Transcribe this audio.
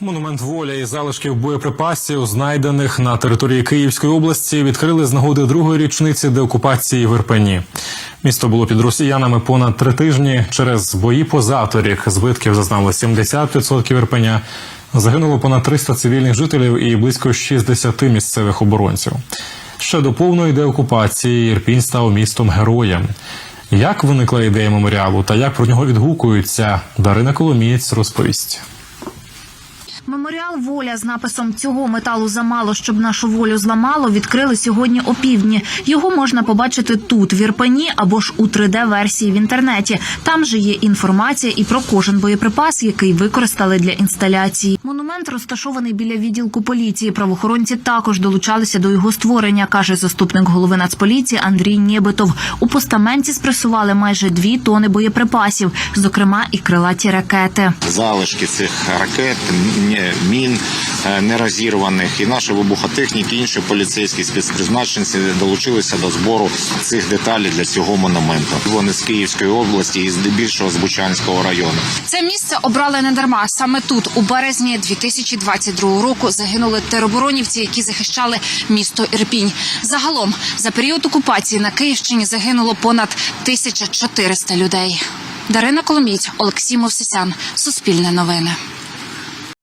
Монумент волі і залишків боєприпасів, знайдених на території Київської області, відкрили з нагоди другої річниці деокупації в Ірпені. Місто було під росіянами понад три тижні. Через бої по заторік збитків зазнали 70% Ірпеня. Загинуло понад 300 цивільних жителів і близько 60 місцевих оборонців. Ще до повної деокупації Ірпінь став містом героєм. Як виникла ідея меморіалу та як про нього відгукуються, Дарина Коломієць розповість. Воля з написом цього металу замало, щоб нашу волю зламало, відкрили сьогодні опівдні. Його можна побачити тут, в Ірпені, або ж у 3D-версії в інтернеті. Там же є інформація і про кожен боєприпас, який використали для інсталяції. Монумент розташований біля відділку поліції. Правоохоронці також долучалися до його створення, каже заступник голови Нацполіції Андрій Нєбитов. У постаменті спресували майже дві тони боєприпасів, зокрема і крилаті ракети. залишки цих ракет, м- мін е, нерозірваних, і наші вибухотехніки, інші поліцейські спецпризначенці долучилися до збору цих деталей для цього монументу. Вони з Київської області і здебільшого з Бучанського району. Це місце обрали не дарма. Саме тут, у березні 2022 року, загинули тероборонівці, які захищали місто Ірпінь. Загалом за період окупації на Київщині загинуло понад 1400 людей. Дарина Коломієць, Олексій Мовсисян, Суспільне новини.